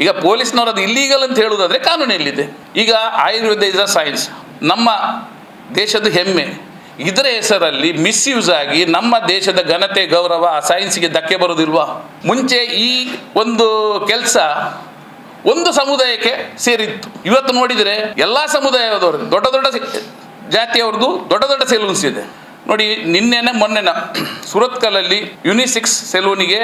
ಈಗ ಪೊಲೀಸ್ನವರು ಅದು ಇಲ್ಲೀಗಲ್ ಅಂತ ಹೇಳುವುದಾದ್ರೆ ಕಾನೂನು ಎಲ್ಲಿದೆ? ಈಗ ಆಯುರ್ವೇದ ಇಸ್ ಅ ಸೈನ್ಸ್ ನಮ್ಮ ದೇಶದ ಹೆಮ್ಮೆ. ಇದರ ಹೆಸರಲ್ಲಿ ಮಿಸ್ಯೂಸ್ ಆಗಿ ನಮ್ಮ ದೇಶದ ಘನತೆ, ಗೌರವ ಆ ಸೈನ್ಸ್ಗೆ ಧಕ್ಕೆ ಬರೋದಿಲ್ವಾ? ಮುಂಚೆ ಈ ಒಂದು ಕೆಲಸ ಒಂದು ಸಮುದಾಯಕ್ಕೆ ಸೇರಿತ್ತು. ಇವತ್ತು ನೋಡಿದರೆ ಎಲ್ಲ ಸಮುದಾಯದವರು ದೊಡ್ಡ ದೊಡ್ಡ ಜಾತಿಯವ್ರದ್ದು ದೊಡ್ಡ ದೊಡ್ಡ ಸೆಲೂನ್ಸ್ ಇದೆ. ನೋಡಿ, ನಿನ್ನೆನೆ ಮೊನ್ನೆನ ಸುರತ್ಕಲಲ್ಲಿ ಯುನಿಸಿಕ್ಸ್ ಸೆಲೂನಿಗೆ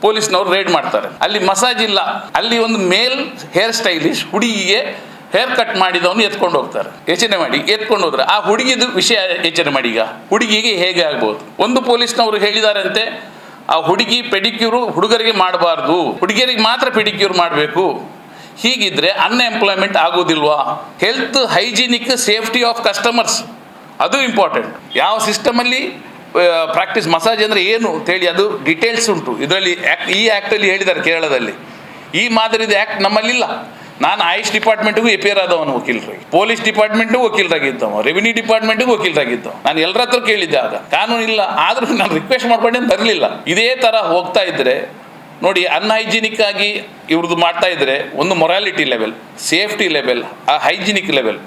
ಪೊಲೀಸ್ನವರು ರೇಡ್ ಮಾಡ್ತಾರೆ. ಅಲ್ಲಿ ಮಸಾಜ್ ಇಲ್ಲ. ಅಲ್ಲಿ ಒಂದು ಮೇಲ್ ಹೇರ್ ಸ್ಟೈಲಿಶ್ ಹುಡುಗಿಗೆ ಹೇರ್ ಕಟ್ ಮಾಡಿದವನು ಎತ್ಕೊಂಡು ಹೋಗ್ತಾರೆ. ಯೋಚನೆ ಮಾಡಿ, ಎತ್ಕೊಂಡು ಹೋದ್ರೆ. ಆ ಹುಡುಗಿದು ವಿಷಯ ಯೋಚನೆ ಮಾಡಿ ಈಗ. ಹುಡುಗಿಗೆ ಹೇಗೆ ಆಗ್ಬೋದು? ಒಂದು ಪೊಲೀಸ್ನವರು ಹೇಳಿದಾರಂತೆ, ಆ ಹುಡುಗಿ ಪೆಡಿಕ್ಯೂರು ಹುಡುಗರಿಗೆ ಮಾಡಬಾರ್ದು. ಹುಡುಗಿಯರಿಗೆ ಮಾತ್ರ ಪೆಡಿಕ್ಯೂರ್ ಮಾಡಬೇಕು. ಹೀಗಿದ್ರೆ unemployment ಆಗೋದಿಲ್ವಾ? Health hygienic safety of customers ಅದು ಇಂಪಾರ್ಟೆಂಟ್ ಯಾವ ಸಿಸ್ಟಮಲ್ಲಿ ಪ್ರಾಕ್ಟೀಸ್ ಮಸಾಜ್ ಅಂದರೆ ಏನು ಅಂತೇಳಿ ಅದು ಡಿಟೇಲ್ಸ್ ಉಂಟು. ಇದರಲ್ಲಿ ಆ್ಯಕ್ಟ್ ಈ ಆ್ಯಕ್ಟಲ್ಲಿ ಹೇಳಿದ್ದಾರೆ ಕೇರಳದಲ್ಲಿ. ಈ ಮಾದರಿದ ಆ್ಯಕ್ಟ್ ನಮ್ಮಲ್ಲಿಲ್ಲ. ನಾನು ಆಯುಷ್ ಡಿಪಾರ್ಟ್ಮೆಂಟ್ಗೂ ಎಪಿಯರ್ ಆದವನು ವಕೀಲರಾಗಿ. ಪೊಲೀಸ್ ಡಿಪಾರ್ಟ್ಮೆಂಟ್ಗೂ ವಕೀಲರಾಗಿದ್ದವ ರೆವಿನ್ಯೂ ಡಿಪಾರ್ಟ್ಮೆಂಟ್ಗೂ ವಕೀಲರಾಗಿದ್ದವ ನಾನು ಎಲ್ಲರ ಹತ್ರ ಕೇಳಿದ್ದೆ ಆಗ. ಕಾನೂನು ಇಲ್ಲ. ಆದರೂ ನಾನು ರಿಕ್ವೆಸ್ಟ್ ಮಾಡ್ಕೊಂಡೇನು ಬರಲಿಲ್ಲ. ಇದೇ ಥರ ಹೋಗ್ತಾ ಇದ್ದರೆ ನೋಡಿ ಅನ್ಹೈಜಿನಿಕ್ ಆಗಿ ಇವ್ರದ್ದು ಮಾಡ್ತಾ ಇದ್ದರೆ ಒಂದು ಮೊರಾಲಿಟಿ ಲೆವೆಲ್ ಸೇಫ್ಟಿ ಲೆವೆಲ್ ಆ ಹೈಜಿನಿಕ್ ಲೆವೆಲ್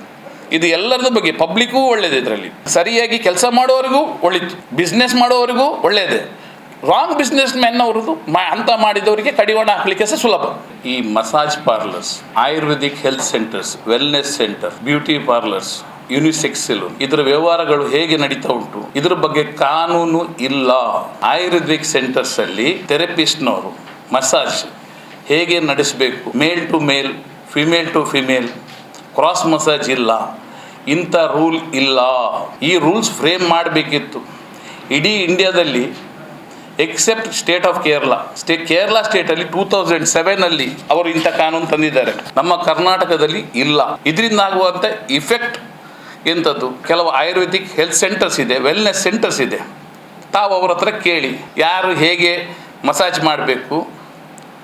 ಇದು ಎಲ್ಲರದ ಬಗ್ಗೆ ಪಬ್ಲಿಕ್ಕೂ ಒಳ್ಳೇದು ಇದರಲ್ಲಿ. ಸರಿಯಾಗಿ ಕೆಲಸ ಮಾಡೋರಿಗೂ ಒಳಿತು ಬಿಸ್ನೆಸ್ ಮಾಡೋರಿಗೂ ಒಳ್ಳೆಯದೇ ರಾಂಗ್ ಬಿಸ್ನೆಸ್ ಮ್ಯಾನ್ ಅವ್ರದ್ದು ಅಂತ ಮಾಡಿದವರಿಗೆ ಕಡಿವಾಣ ಹಾಕ್ಲಿಕ್ಕೆ ಸಹ ಸುಲಭ. ಈ massage parlours Ayurvedic health centres wellness centre beauty parlours unisex ಇದರ ವ್ಯವಹಾರಗಳು ಹೇಗೆ ನಡೀತಾ ಉಂಟು? ಇದ್ರ ಬಗ್ಗೆ ಕಾನೂನು ಇಲ್ಲ. ಆಯುರ್ವೇದಿಕ್ ಸೆಂಟರ್ಸ್ ಅಲ್ಲಿ ಥೆರಪಿಸ್ಟ್ನವರು ಮಸಾಜ್ ಹೇಗೆ ನಡೆಸಬೇಕು? Male to male female to female cross massage ಇಲ್ಲ. ಇಂಥ ರೂಲ್ ಇಲ್ಲ. ಈ ರೂಲ್ಸ್ ಫ್ರೇಮ್ ಮಾಡಬೇಕಿತ್ತು. ಇಡೀ ಇಂಡಿಯಾದಲ್ಲಿ except state of Kerala stay Kerala ಸ್ಟೇಟಲ್ಲಿ two thousand ಸೆವೆನಲ್ಲಿ ಅವರು ಇಂಥ ಕಾನೂನು ತಂದಿದ್ದಾರೆ. ನಮ್ಮ ಕರ್ನಾಟಕದಲ್ಲಿ ಇಲ್ಲ. ಇದರಿಂದ ಆಗುವಂಥ ಇಫೆಕ್ಟ್ ಎಂಥದ್ದು? ಕೆಲವು ಆಯುರ್ವೇದಿಕ್ ಹೆಲ್ತ್ ಸೆಂಟರ್ಸ್ ಇದೆ ವೆಲ್ನೆಸ್ ಸೆಂಟರ್ಸ್ ಇದೆ. ತಾವು ಅವರ ಹತ್ರ ಕೇಳಿ, ಯಾರು ಹೇಗೆ ಮಸಾಜ್ ಮಾಡಬೇಕು?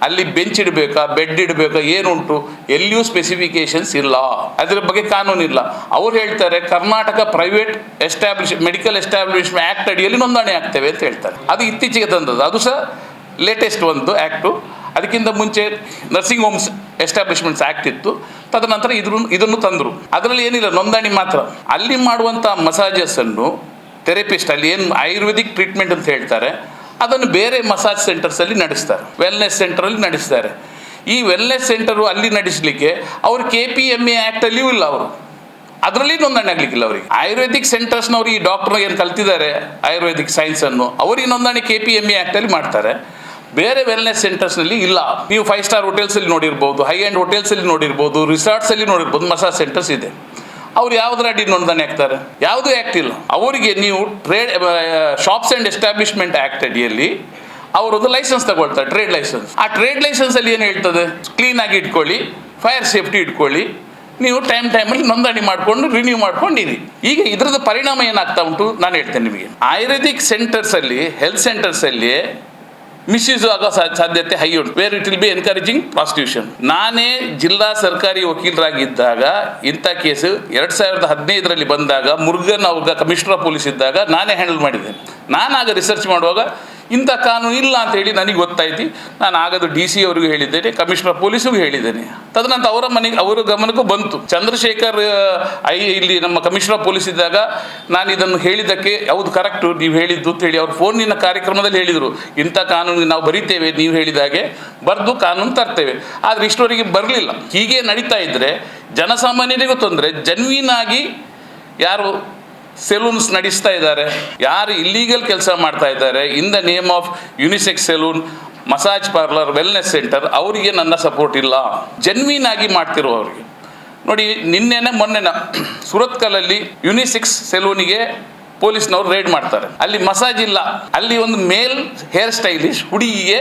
ಅಲ್ಲಿ ಬೆಂಚ್ ಇಡಬೇಕಾ ಬೆಡ್ ಇಡಬೇಕಾ, ಏನುಂಟು? ಎಲ್ಲಿಯೂ ಸ್ಪೆಸಿಫಿಕೇಶನ್ಸ್ ಇಲ್ಲ. ಅದ್ರ ಬಗ್ಗೆ ಕಾನೂನು ಇಲ್ಲ. ಅವ್ರು ಹೇಳ್ತಾರೆ, Karnataka private establish medical establishment act ಅಡಿಯಲ್ಲಿ ನೋಂದಣಿ ಆಗ್ತೇವೆ ಅಂತ ಹೇಳ್ತಾರೆ. ಅದು ಇತ್ತೀಚೆಗೆ ತಂದದ್ದು. ಅದು ಸಹ ಲೇಟೆಸ್ಟ್ ಒಂದು ಆ್ಯಕ್ಟು ಅದಕ್ಕಿಂತ ಮುಂಚೆ ನರ್ಸಿಂಗ್ ಹೋಮ್ಸ್ ಎಸ್ಟಾಬ್ಲಿಷ್ಮೆಂಟ್ಸ್ ಆ್ಯಕ್ಟ್ ಇತ್ತು. ತದನಂತರ ಇದ್ರ, ಇದನ್ನು ತಂದರು. ಅದರಲ್ಲಿ ಏನಿಲ್ಲ, ನೋಂದಣಿ ಮಾತ್ರ. ಅಲ್ಲಿ ಮಾಡುವಂಥ ಮಸಾಜಸನ್ನು ಥೆರಪಿಸ್ಟ್ ಅಲ್ಲಿ ಏನು ಆಯುರ್ವೇದಿಕ್ ಟ್ರೀಟ್ಮೆಂಟ್ ಅಂತ ಹೇಳ್ತಾರೆ ಅದನ್ನು ಬೇರೆ ಮಸಾಜ್ ಸೆಂಟರ್ಸಲ್ಲಿ ನಡೆಸ್ತಾರೆ. ವೆಲ್ನೆಸ್ ಸೆಂಟರಲ್ಲಿ ನಡೆಸ್ತಾರೆ. ಈ ವೆಲ್ನೆಸ್ ಸೆಂಟರು ಅಲ್ಲಿ ನಡೆಸಲಿಕ್ಕೆ ಅವರು ಕೆ ಪಿ ಎಂ ಎ ಆ್ಯಕ್ಟಲ್ಲಿಯೂ ಇಲ್ಲ ಅವರು. ಅದರಲ್ಲಿ ನೋಂದಣಿ ಆಗಲಿಕ್ಕಿಲ್ಲ ಅವರಿಗೆ. ಆಯುರ್ವೇದಿಕ್ ಸೆಂಟರ್ಸ್ನವ್ರು ಈ ಡಾಕ್ಟರ್ ಏನು ಕಲ್ತಿದ್ದಾರೆ? ಆಯುರ್ವೇದಿಕ್ ಸೈನ್ಸನ್ನು ಅವರಿಗೆ ನೋಂದಣಿ ಕೆ ಪಿ ಎಂ ಎ ಆ್ಯಕ್ಟಲ್ಲಿ ಮಾಡ್ತಾರೆ. ಬೇರೆ ವೆಲ್ನೆಸ್ ಸೆಂಟರ್ಸ್ನಲ್ಲಿ ಇಲ್ಲ. ನೀವು ಫೈವ್ ಸ್ಟಾರ್ ಹೋಟೆಲ್ಸಲ್ಲಿ ನೋಡಿರ್ಬೋದು ಹೈ ಆ್ಯಂಡ್ ಹೋಟೆಲ್ಸಲ್ಲಿ ನೋಡಿರ್ಬೋದು ರಿಸಾರ್ಟ್ಸಲ್ಲಿ ನೋಡಿರ್ಬೋದು, ಮಸಾಜ್ ಸೆಂಟರ್ಸ್ ಇದೆ. ಅವ್ರು ಯಾವುದರ ಅಡಿ ನೋಂದಣಿ ಆಗ್ತಾರೆ? ಯಾವುದೂ ಆಕ್ಟ್ ಇಲ್ಲ. ಅವರಿಗೆ ನೀವು trade shops and establishment act ಅಡಿಯಲ್ಲಿ ಅವರೊಂದು ಲೈಸೆನ್ಸ್ ತಗೊಳ್ತಾರೆ ಟ್ರೇಡ್ ಲೈಸೆನ್ಸ್ ಆ ಟ್ರೇಡ್ ಲೈಸೆನ್ಸ್ ಅಲ್ಲಿ ಏನು ಹೇಳ್ತದೆ? ಕ್ಲೀನಾಗಿ ಇಟ್ಕೊಳ್ಳಿ ಫೈರ್ ಸೇಫ್ಟಿ ಇಟ್ಕೊಳ್ಳಿ, ನೀವು ಟೈಮ್ ಟೈಮಲ್ಲಿ ನೋಂದಣಿ ಮಾಡಿಕೊಂಡು ರಿನ್ಯೂ ಮಾಡ್ಕೊಂಡಿರಿ. ಈಗ ಇದರದ ಪರಿಣಾಮ ಏನಾಗ್ತಾ ಉಂಟು? ನಾನು ಹೇಳ್ತೇನೆ ನಿಮಗೆ. ಆಯುರ್ವೇದಿಕ್ ಸೆಂಟರ್ಸಲ್ಲಿ ಹೆಲ್ತ್ ಸೆಂಟರ್ಸಲ್ಲಿ ಮಿಸ್ಯೂಸ್ ಆಗೋ ಸಾಧ್ಯತೆ ಹೈ ಉಂಟು. Where it will be encouraging prostitution ನಾನೇ ಜಿಲ್ಲಾ ಸರ್ಕಾರಿ ವಕೀಲರಾಗಿದ್ದಾಗ, ಇಂಥ ಕೇಸು ಎರಡು ಸಾವಿರದ ಹದಿನೈದರಲ್ಲಿ ಬಂದಾಗ ಮುರುಗನ್ ಅವ್ರಿಗೆ ಕಮಿಷನರ್ ಪೊಲೀಸ್ ಇದ್ದಾಗ ನಾನೇ ಹ್ಯಾಂಡಲ್ ಮಾಡಿದ್ದೇನೆ ನಾನಾಗ ರಿಸರ್ಚ್ ಮಾಡುವಾಗ ಇಂಥ ಕಾನೂನು ಇಲ್ಲ ಅಂತ ಹೇಳಿ ನನಗೆ ಗೊತ್ತಾಯ್ತು. ನಾನು ಆಗದು ಡಿ ಸಿ ಅವರಿಗೂ ಹೇಳಿದ್ದೇನೆ, ಕಮಿಷನರ್ ಪೊಲೀಸಿಗೂ ಹೇಳಿದ್ದೇನೆ. ತದನಂತರ ಅವರ ಮನೆಗೆ, ಅವರ ಗಮನಕ್ಕೂ ಬಂತು. ಚಂದ್ರಶೇಖರ್ ಐ, ಇಲ್ಲಿ ನಮ್ಮ ಕಮಿಷನರ್ ಪೊಲೀಸ್ ಇದ್ದಾಗ ನಾನು ಇದನ್ನು ಹೇಳಿದ್ದಕ್ಕೆ ಯಾವುದು ಕರೆಕ್ಟು ನೀವು ಹೇಳಿದ್ದು ಅಂತ ಹೇಳಿ ಅವ್ರು ಫೋನಿನ ಕಾರ್ಯಕ್ರಮದಲ್ಲಿ ಹೇಳಿದರು. ಇಂಥ ಕಾನೂನು ನಾವು ಬರೀತೇವೆ ನೀವು ಹೇಳಿದಾಗೆ ಬರೆದು ಕಾನೂನು ತರ್ತೇವೆ. ಆದರೆ ಇಷ್ಟವರೆಗೆ ಬರಲಿಲ್ಲ. ಹೀಗೆ ನಡೀತಾ ಇದ್ದರೆ ಜನಸಾಮಾನ್ಯರಿಗೂ ತೊಂದರೆ ಜನ್ವೀನಾಗಿ ಯಾರು ಸೆಲೂನ್ಸ್ ನಡೆಸ್ತಾ ಇದ್ದಾರೆ. ಯಾರು ಇಲ್ಲೀಗಲ್ ಕೆಲಸ ಮಾಡ್ತಾ ಇದ್ದಾರೆ in the name of unisex salon massage parlour wellness centre ಅವರಿಗೆ ನನ್ನ ಸಪೋರ್ಟ್ ಇಲ್ಲ. ಜನ್ವೀನ್ ಆಗಿ ಮಾಡ್ತಿರುವವರಿಗೆ ನೋಡಿ, ನಿನ್ನೆನೆ, ಮೊನ್ನೆನ ಸುರತ್ಕಲಲ್ಲಿ ಯುನಿಸೆಕ್ಸ್ ಸೆಲೂನಿಗೆ ಪೊಲೀಸ್ನವ್ರು ರೇಡ್ ಮಾಡ್ತಾರೆ. ಅಲ್ಲಿ ಮಸಾಜ್ ಇಲ್ಲ. ಅಲ್ಲಿ ಒಂದು ಮೇಲ್ ಹೇರ್ ಸ್ಟೈಲಿಶ್ ಹುಡುಗಿಗೆ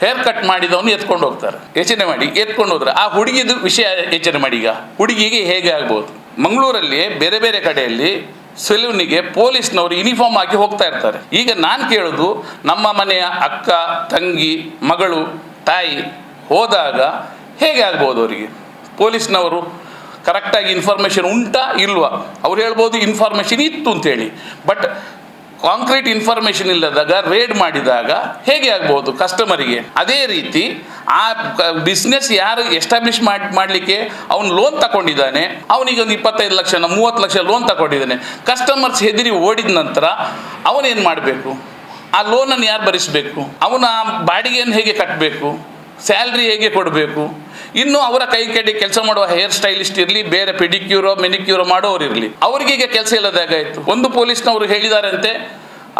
ಹೇರ್ ಕಟ್ ಮಾಡಿದವನು ಎತ್ಕೊಂಡು ಹೋಗ್ತಾರೆ. ಯೋಚನೆ ಮಾಡಿ, ಎತ್ಕೊಂಡು ಹೋದ್ರೆ. ಆ ಹುಡುಗಿದು ವಿಷಯ ಯೋಚನೆ ಮಾಡಿ ಈಗ. ಹುಡುಗಿಗೆ ಹೇಗೆ ಆಗ್ಬೋದು? ಮಂಗಳೂರಲ್ಲಿ, ಬೇರೆ ಬೇರೆ ಕಡೆಯಲ್ಲಿ ಸೆಲೂನಿಗೆ ಪೊಲೀಸ್ನವರು ಯೂನಿಫಾರ್ಮ್ ಹಾಕಿ ಹೋಗ್ತಾ ಇರ್ತಾರೆ. ಈಗ ನಾನು ಕೇಳೋದು, ನಮ್ಮ ಮನೆಯ ಅಕ್ಕ, ತಂಗಿ, ಮಗಳು, ತಾಯಿ ಹೋದಾಗ ಹೇಗೆ ಆಗ್ಬೋದು ಅವರಿಗೆ? ಪೊಲೀಸ್ನವರು ಕರೆಕ್ಟಾಗಿ ಇನ್ಫಾರ್ಮೇಷನ್ ಉಂಟಾ ಇಲ್ವಾ? ಅವ್ರು ಹೇಳ್ಬೋದು ಇನ್ಫಾರ್ಮೇಷನ್ ಇತ್ತು ಅಂತೇಳಿ. ಬಟ್ ಕಾಂಕ್ರೀಟ್ ಇನ್ಫಾರ್ಮೇಶನ್ ಇಲ್ಲದಾಗ ರೇಡ್ ಮಾಡಿದಾಗ ಹೇಗೆ ಆಗ್ಬೋದು ಕಸ್ಟಮರಿಗೆ ಅದೇ ರೀತಿ ಆ ಬಿಸ್ನೆಸ್ ಯಾರು ಎಸ್ಟಾಬ್ಲಿಷ್ ಮಾಡಿ, ಮಾಡಲಿಕ್ಕೆ ಅವನು ಲೋನ್ ತಗೊಂಡಿದ್ದಾನೆ ಅವನಿಗೆ ಒಂದು ಇಪ್ಪತ್ತೈದು ಲಕ್ಷ ಮೂವತ್ತು ಲಕ್ಷ ಲೋನ್ ತಗೊಂಡಿದ್ದಾನೆ ಕಸ್ಟಮರ್ಸ್ ಹೆದರಿ ಓಡಿದ ನಂತರ ಅವನೇನು ಮಾಡಬೇಕು? ಆ ಲೋನನ್ನು ಯಾರು ಭರಿಸಬೇಕು? ಅವನ ಬಾಡಿಗೆಯನ್ನು ಹೇಗೆ ಕಟ್ಟಬೇಕು ಸ್ಯಾಲ್ರಿ ಹೇಗೆ ಕೊಡಬೇಕು? ಇನ್ನು ಅವರ ಕೈ ಕೆಡಿ ಕೆಲಸ ಮಾಡುವ ಹೇರ್ ಸ್ಟೈಲಿಸ್ಟ್ ಇರಲಿ, ಬೇರೆ ಪೆಡಿಕ್ಯೂರೋ ಮೆನಿಕ್ಯೂರೋ ಮಾಡೋರು ಇರಲಿ ಈಗ ಕೆಲಸ ಇಲ್ಲದಾಗಾಯ್ತು ಒಂದು ಪೊಲೀಸ್ನವರು ಹೇಳಿದಾರಂತೆ,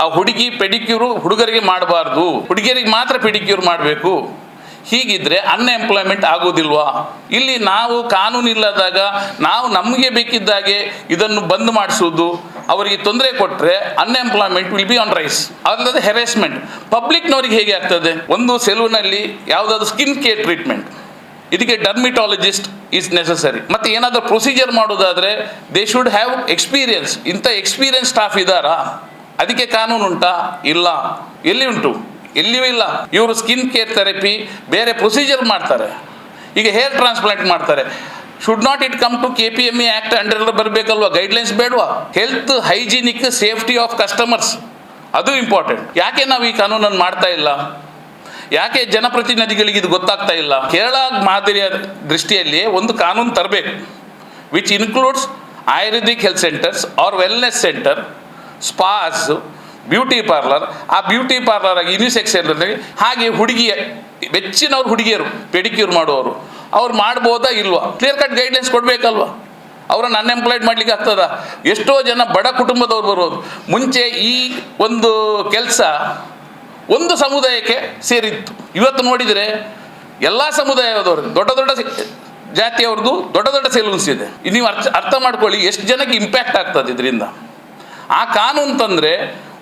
ಆ ಹುಡುಗಿ ಪೆಡಿಕ್ಯೂರು ಹುಡುಗರಿಗೆ ಮಾಡಬಾರ್ದು, ಹುಡುಗಿಯರಿಗೆ ಮಾತ್ರ ಪೆಡಿಕ್ಯೂರ್ ಮಾಡಬೇಕು. ಹೀಗಿದ್ರೆ ಅನ್ಎಂಪ್ಲಾಯ್ಮೆಂಟ್ ಆಗೋದಿಲ್ವಾ? ಇಲ್ಲಿ ನಾವು ಕಾನೂನು ಇಲ್ಲದಾಗ ನಾವು ನಮಗೆ ಬೇಕಿದ್ದಾಗೆ ಇದನ್ನು ಬಂದ್ ಮಾಡಿಸೋದು, ಅವರಿಗೆ ತೊಂದರೆ ಕೊಟ್ಟರೆ unemployment will be on rise ಅಲ್ಲದೆ ಹೆರಾಸ್ಮೆಂಟ್ ಪಬ್ಲಿಕ್ನವ್ರಿಗೆ ಹೇಗೆ ಆಗ್ತದೆ? ಒಂದು ಸೆಲೂನಲ್ಲಿ ಯಾವುದಾದ್ರು ಸ್ಕಿನ್ ಕೇರ್ ಟ್ರೀಟ್ಮೆಂಟ್ ಇದಕ್ಕೆ ಡರ್ಮಿಟಾಲಜಿಸ್ಟ್ ಈಸ್ ನೆಸಸರಿ ಮತ್ತೆ ಏನಾದರೂ ಪ್ರೊಸೀಜರ್ ಮಾಡೋದಾದ್ರೆ ದೇ ಶುಡ್ ಹ್ಯಾವ್ ಎಕ್ಸ್ಪೀರಿಯನ್ಸ್ ಇಂಥ ಎಕ್ಸ್ಪೀರಿಯನ್ಸ್ ಸ್ಟಾಫ್ ಇದ್ದಾರಾ? ಅದಕ್ಕೆ ಕಾನೂನು ಉಂಟಾ? ಇಲ್ಲ. ಎಲ್ಲಿ ಉಂಟು? ಎಲ್ಲಿಯೂ ಇಲ್ಲ. ಇವರು ಸ್ಕಿನ್ ಕೇರ್ ಥೆರಪಿ ಬೇರೆ ಪ್ರೊಸೀಜರ್ ಮಾಡ್ತಾರೆ. ಈಗ ಹೇರ್ ಟ್ರಾನ್ಸ್ಪ್ಲಾಂಟ್ ಮಾಡ್ತಾರೆ. Should not it come to K P M E act under ಬರಬೇಕಲ್ವಾ? Guidelines ಬೇಡವಾ? Health hygienic safety of customers ಅದು ಇಂಪಾರ್ಟೆಂಟ್ ಯಾಕೆ ನಾವು ಈ ಕಾನೂನನ್ನು ಮಾಡ್ತಾ ಇಲ್ಲ? ಯಾಕೆ ಜನಪ್ರತಿನಿಧಿಗಳಿಗೆ ಇದು ಗೊತ್ತಾಗ್ತಾ ಇಲ್ಲ? ಕೇರಳ ಮಾದರಿಯ ದೃಷ್ಟಿಯಲ್ಲಿ ಒಂದು ಕಾನೂನು ತರಬೇಕು which includes Ayurvedic health centres or wellness centre spas beauty parlour ಆ ಬ್ಯೂಟಿ ಪಾರ್ಲರ್ ಆಗಿ ಯುನಿಸೆಕ್ಸ್ ಸೆಂಟರ್ನಲ್ಲಿ ಹಾಗೆ ಹುಡುಗಿಯ ಹೆಚ್ಚಿನವ್ರು ಹುಡುಗಿಯರು ಪೆಡಿಕ್ಯೂರ್ ಮಾಡುವವರು, ಅವ್ರು ಮಾಡ್ಬೋದಾ ಇಲ್ವಾ? ಕ್ಲಿಯರ್ ಕಟ್ ಗೈಡ್ಲೈನ್ಸ್ ಕೊಡಬೇಕಲ್ವಾ? ಅವರನ್ನು ಅನ್ಎಂಪ್ಲಾಯ್ಡ್ ಮಾಡ್ಲಿಕ್ಕೆ ಆಗ್ತದ? ಎಷ್ಟೋ ಜನ ಬಡ ಕುಟುಂಬದವ್ರು ಬರೋದು ಮುಂಚೆ ಈ ಒಂದು ಕೆಲಸ ಒಂದು ಸಮುದಾಯಕ್ಕೆ ಸೇರಿತ್ತು. ಇವತ್ತು ನೋಡಿದರೆ ಎಲ್ಲ ಸಮುದಾಯದವರು, ದೊಡ್ಡ ದೊಡ್ಡ ಜಾತಿಯವ್ರದ್ದು ದೊಡ್ಡ ದೊಡ್ಡ ಸೆಲೂನ್ಸ್ ಇದೆ. ಇದು ನೀವು ಅರ್ಥ ಅರ್ಥ ಮಾಡ್ಕೊಳ್ಳಿ ಎಷ್ಟು ಜನಕ್ಕೆ ಇಂಪ್ಯಾಕ್ಟ್ ಆಗ್ತದೆ ಇದರಿಂದ. ಆ ಕಾನೂನು ತಂದರೆ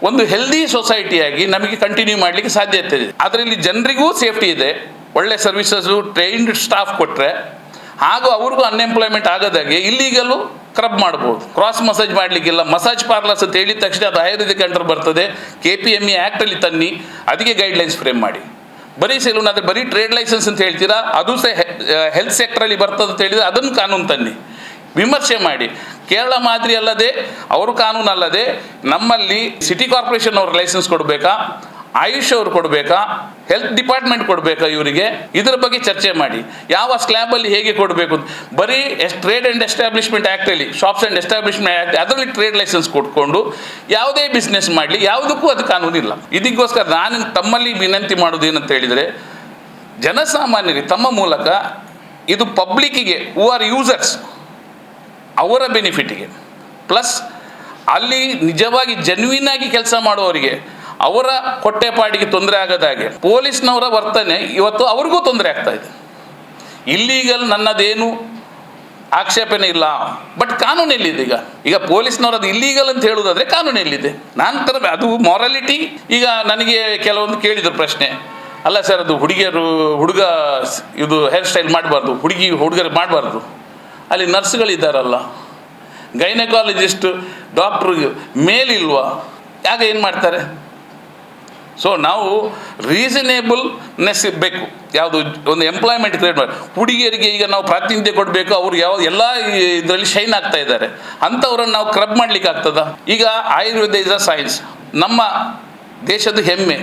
ಒಂದು ಹೆಲ್ದಿ ಸೊಸೈಟಿಯಾಗಿ ನಮಗೆ ಕಂಟಿನ್ಯೂ ಮಾಡಲಿಕ್ಕೆ ಸಾಧ್ಯತೆ ಇದೆ. ಅದರಲ್ಲಿ ಜನರಿಗೂ ಸೇಫ್ಟಿ ಇದೆ. ಒಳ್ಳೆ ಸರ್ವಿಸಸ್ಸು ಟ್ರೈನ್ಡ್ ಸ್ಟಾಫ್ ಕೊಟ್ಟರೆ ಹಾಗೂ ಅವ್ರಿಗೂ ಅನ್ಎಂಪ್ಲಾಯ್ಮೆಂಟ್ ಆಗದಾಗೆ ಇಲ್ಲಿಗಲ್ಲೂ ಕ್ರಬ್ ಮಾಡ್ಬೋದು. ಕ್ರಾಸ್ ಮಸಾಜ್ ಮಾಡಲಿಕ್ಕಿಲ್ಲ. ಮಸಾಜ್ ಪಾರ್ಲರ್ಸ್ ಅಂತ ಹೇಳಿದ ತಕ್ಷಣ ಅದು ಆಯುರ್ವೇದಿಕ್ ಅಂಡರ್ ಬರ್ತದೆ. ಕೆ ಪಿ ಎಂ ಇ ಆ್ಯಕ್ಟಲ್ಲಿ ತನ್ನಿ. ಅದಕ್ಕೆ ಗೈಡ್ಲೈನ್ಸ್ ಫ್ರೇಮ್ ಮಾಡಿ. ಬರೀ ಸೆಲೂನ್ ಆದರೆ ಬರೀ ಟ್ರೇಡ್ ಲೈಸೆನ್ಸ್ ಅಂತ ಹೇಳ್ತೀರಾ? ಅದು ಸಹ ಹೆಲ್ತ್ ಸೆಕ್ಟ್ರಲ್ಲಿ ಬರ್ತದೆ ಅಂತ ಹೇಳಿದರೆ ಅದನ್ನು ಕಾನೂನು ತನ್ನಿ. ವಿಮರ್ಶೆ ಮಾಡಿ. ಕೇರಳ ಮಾದರಿ ಅಲ್ಲದೆ ಅವರು ಕಾನೂನು ಅಲ್ಲದೆ ನಮ್ಮಲ್ಲಿ ಸಿಟಿ ಕಾರ್ಪೊರೇಷನ್ ಅವ್ರ ಲೈಸೆನ್ಸ್ ಕೊಡಬೇಕಾ? ಆಯುಷ್ ಅವರು ಕೊಡಬೇಕಾ? ಹೆಲ್ತ್ ಡಿಪಾರ್ಟ್ಮೆಂಟ್ ಕೊಡಬೇಕಾ ಇವರಿಗೆ? ಇದರ ಬಗ್ಗೆ ಚರ್ಚೆ ಮಾಡಿ. ಯಾವ ಸ್ಲ್ಯಾಬಲ್ಲಿ ಹೇಗೆ ಕೊಡಬೇಕು. ಬರೀ ಟ್ರೇಡ್ ಆ್ಯಂಡ್ ಎಸ್ಟಾಬ್ಲಿಷ್ಮೆಂಟ್ ಆ್ಯಕ್ಟಲ್ಲಿ ಶಾಪ್ಸ್ ಆ್ಯಂಡ್ ಎಸ್ಟಾಬ್ಲಿಷ್ಮೆಂಟ್ ಆ್ಯಕ್ಟ್ ಅದರಲ್ಲಿ ಟ್ರೇಡ್ ಲೈಸೆನ್ಸ್ ಕೊಟ್ಕೊಂಡು ಯಾವುದೇ ಬಿಸ್ನೆಸ್ ಮಾಡಲಿ, ಯಾವುದಕ್ಕೂ ಅದು ಕಾನೂನಿಲ್ಲ. ಇದಕ್ಕೋಸ್ಕರ ನಾನು ತಮ್ಮಲ್ಲಿ ವಿನಂತಿ ಮಾಡೋದು ಏನಂತ ಹೇಳಿದರೆ, ಜನಸಾಮಾನ್ಯರಿಗೆ ತಮ್ಮ ಮೂಲಕ ಇದು ಪಬ್ಲಿಕ್ಕಿಗೆ ಹೂ ಆರ್ ಯೂಸರ್ಸ್ ಅವರ ಬೆನಿಫಿಟ್ಗೆ ಪ್ಲಸ್ ಅಲ್ಲಿ ನಿಜವಾಗಿ ಜನ್ವಿನ್ ಆಗಿ ಕೆಲಸ ಮಾಡುವವರಿಗೆ ಅವರ ಹೊಟ್ಟೆಪಾಡಿಗೆ ತೊಂದರೆ ಆಗದಾಗೆ ಪೊಲೀಸ್ನವರ ವರ್ತನೆ ಇವತ್ತು ಅವ್ರಿಗೂ ತೊಂದರೆ ಆಗ್ತಾ ಇದೆ. ಇಲ್ಲೀಗಲ್ ನನ್ನದೇನು ಆಕ್ಷೇಪಣೆ ಇಲ್ಲ. ಬಟ್ ಕಾನೂನು ಎಲ್ಲಿದೆ ಈಗ? ಈಗ ಪೊಲೀಸ್ನವ್ರು ಅದು ಇಲ್ಲೀಗಲ್ ಅಂತ ಹೇಳುವುದಾದ್ರೆ ಕಾನೂನು ಎಲ್ಲಿದೆ? ನಾನು ತರ ಅದು ಮಾರಾಲಿಟಿ ಈಗ ನನಗೆ ಕೆಲವೊಂದು ಕೇಳಿದ್ರು ಪ್ರಶ್ನೆ. ಅಲ್ಲ ಸರ್ ಅದು ಹುಡುಗಿಯರು, ಹುಡುಗ ಇದು ಹೇರ್ ಸ್ಟೈಲ್ ಮಾಡಬಾರ್ದು, ಹುಡುಗಿ ಹುಡುಗರು ಮಾಡಬಾರ್ದು. ಅಲ್ಲಿ ನರ್ಸ್ಗಳಿದ್ದಾರಲ್ಲ ಗೈನಕಾಲಜಿಸ್ಟ್ ಡಾಕ್ಟ್ರು ಮೇಲಿಲ್ವಾ? ಯಾಕೆ ಏನು ಮಾಡ್ತಾರೆ? ಸೊ ನಾವು ರೀಸನೇಬಲ್ನೆಸ್ ಇರಬೇಕು. ಯಾವುದು ಒಂದು ಎಂಪ್ಲಾಯ್ಮೆಂಟ್ ಕ್ರಿಯೇಟ್ ಮಾಡಿ, ಹುಡುಗಿಯರಿಗೆ ಈಗ ನಾವು ಪ್ರಾತಿನಿಧ್ಯ ಕೊಡಬೇಕು, ಅವರು ಯಾವ, ಎಲ್ಲ ಇದರಲ್ಲಿ ಶೈನ್ ಆಗ್ತಾ ಇದ್ದಾರೆ. ಅಂಥವ್ರನ್ನು ನಾವು ಕ್ರಬ್ ಮಾಡ್ಲಿಕ್ಕೆ ಆಗ್ತದ? ಈಗ ಆಯುರ್ವೇದ ಇಸ್ ಅ ಸೈನ್ಸ್ ನಮ್ಮ ದೇಶದ ಹೆಮ್ಮೆ.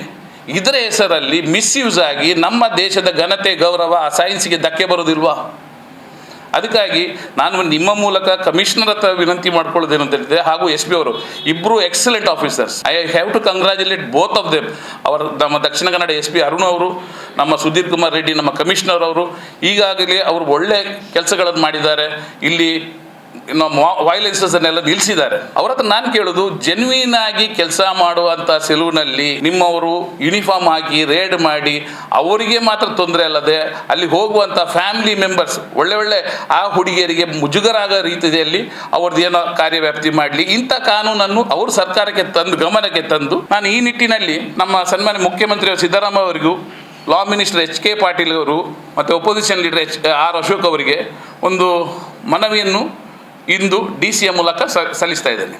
ಇದರ ಹೆಸರಲ್ಲಿ ಮಿಸ್ಯೂಸ್ ಆಗಿ ನಮ್ಮ ದೇಶದ ಘನತೆ, ಗೌರವ ಆ ಸೈನ್ಸ್ಗೆ ಧಕ್ಕೆ ಬರೋದಿಲ್ವಾ? ಅದಕ್ಕಾಗಿ ನಾನು ನಿಮ್ಮ ಮೂಲಕ ಕಮಿಷನರ್ ಹತ್ರ ವಿನಂತಿ ಮಾಡ್ಕೊಳ್ಳೋದೇನು ಅಂತ ಹೇಳಿದ್ರೆ, ಹಾಗೂ ಎಸ್ ಪಿ ಅವರು ಇಬ್ಬರು excellent officers I have to congratulate both of them ಅವರ ನಮ್ಮ ದಕ್ಷಿಣ ಕನ್ನಡ ಎಸ್ ಪಿ ಅರುಣ್ ಅವರು, ನಮ್ಮ ಸುಧೀರ್ ಕುಮಾರ್ ರೆಡ್ಡಿ, ನಮ್ಮ ಕಮಿಷನರ್ ಅವರು, ಈಗಾಗಲೇ ಅವರು ಒಳ್ಳೆ ಕೆಲಸಗಳನ್ನು ಮಾಡಿದ್ದಾರೆ. ಇಲ್ಲಿ ನಮ್ಮ ವೈಲೆನ್ಸಸ್ನೆಲ್ಲ ನಿಲ್ಲಿಸಿದ್ದಾರೆ ಅವ್ರ ಹತ್ರ ನಾನು ಕೇಳೋದು ಜೆನ್ವಿನ್ ಆಗಿ ಕೆಲಸ ಮಾಡುವಂತ ಸೆಲೂನಲ್ಲಿ ನಿಮ್ಮವರು ಯೂನಿಫಾರ್ಮ್ ಹಾಕಿ ರೇಡ್ ಮಾಡಿ, ಅವರಿಗೆ ಮಾತ್ರ ತೊಂದರೆ ಅಲ್ಲದೆ ಅಲ್ಲಿ ಹೋಗುವಂಥ ಫ್ಯಾಮಿಲಿ ಮೆಂಬರ್ಸ್ ಒಳ್ಳೆ ಒಳ್ಳೆ ಆ ಹುಡುಗಿಯರಿಗೆ ಮುಜುಗರ ಆಗೋ ರೀತಿಯಲ್ಲಿ ಅವ್ರದ್ದು ಏನೋ ಕಾರ್ಯವ್ಯಾಪ್ತಿ ಮಾಡಲಿ. ಇಂಥ ಕಾನೂನನ್ನು ಅವರು ಸರ್ಕಾರಕ್ಕೆ ತಂದು, ಗಮನಕ್ಕೆ ತಂದು, ನಾನು ಈ ನಿಟ್ಟಿನಲ್ಲಿ ನಮ್ಮ ಸನ್ಮಾನ್ಯ ಮುಖ್ಯಮಂತ್ರಿ ಸಿದ್ದರಾಮಯ್ಯ ಅವರಿಗೂ law minister H K Patil ಅವರು, ಮತ್ತು opposition leader H R Ashok ಅವರಿಗೆ ಒಂದು ಮನವಿಯನ್ನು ಇಂದು ಡಿ ಸಿಯ ಮೂಲಕ ಸಲ್ಲಿಸ್ತಾ ಇದ್ದೇನೆ.